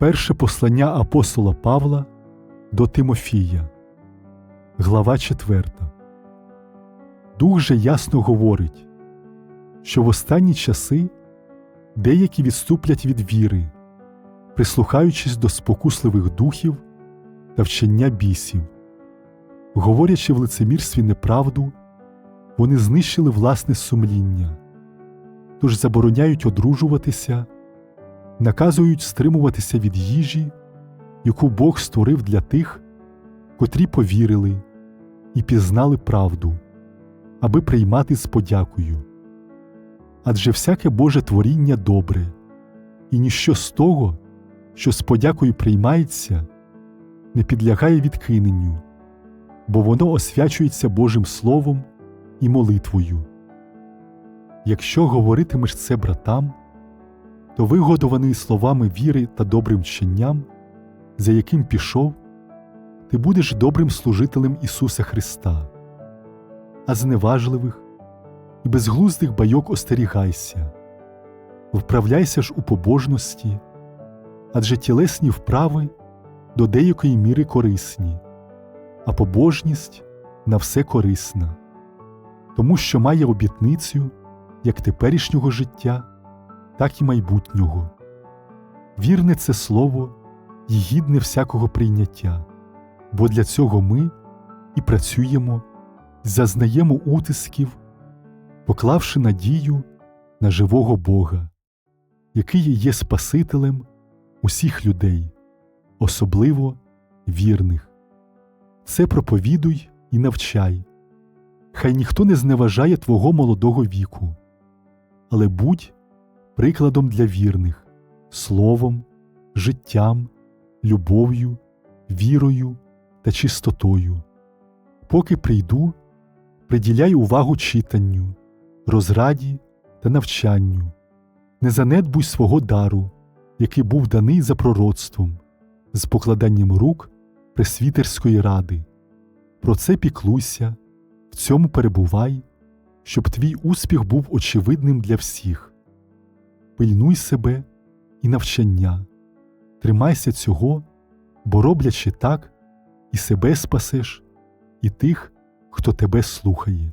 Перше послання апостола Павла до Тимофія, глава 4. Дух же ясно говорить, що в останні часи деякі відступлять від віри, прислухаючись до спокусливих духів та вчення бісів, говорячи в лицемірстві неправду, вони знищили власне сумління, тож забороняють одружуватися наказують стримуватися від їжі, яку Бог створив для тих, котрі повірили і пізнали правду, аби приймати з подякою. Адже всяке Боже творіння добре, і ніщо з того, що з подякою приймається, не підлягає відкиненню, бо воно освячується Божим Словом і молитвою. Якщо говоритимеш це братам, то вигодований словами віри та добрим вченням, за яким пішов, ти будеш добрим служителем Ісуса Христа, а зневажливих і безглуздих байок остерігайся, вправляйся ж у побожності, адже тілесні вправи до деякої міри корисні, а побожність на все корисна, тому що має обітницю як теперішнього життя так і майбутнього. Вірне це слово і гідне всякого прийняття, бо для цього ми і працюємо, і зазнаємо утисків, поклавши надію на живого Бога, який є Спасителем усіх людей, особливо вірних. Це проповідуй і навчай. Хай ніхто не зневажає твого молодого віку, але будь прикладом для вірних, словом, життям, любов'ю, вірою та чистотою. Поки прийду, приділяй увагу читанню, розраді та навчанню, не занедбуй свого дару, який був даний за пророцтвом, з покладанням рук Пресвітерської ради. Про це піклуйся, в цьому перебувай, щоб твій успіх був очевидним для всіх пильнуй себе і навчання, тримайся цього, бо роблячи так, і себе спасеш, і тих, хто тебе слухає.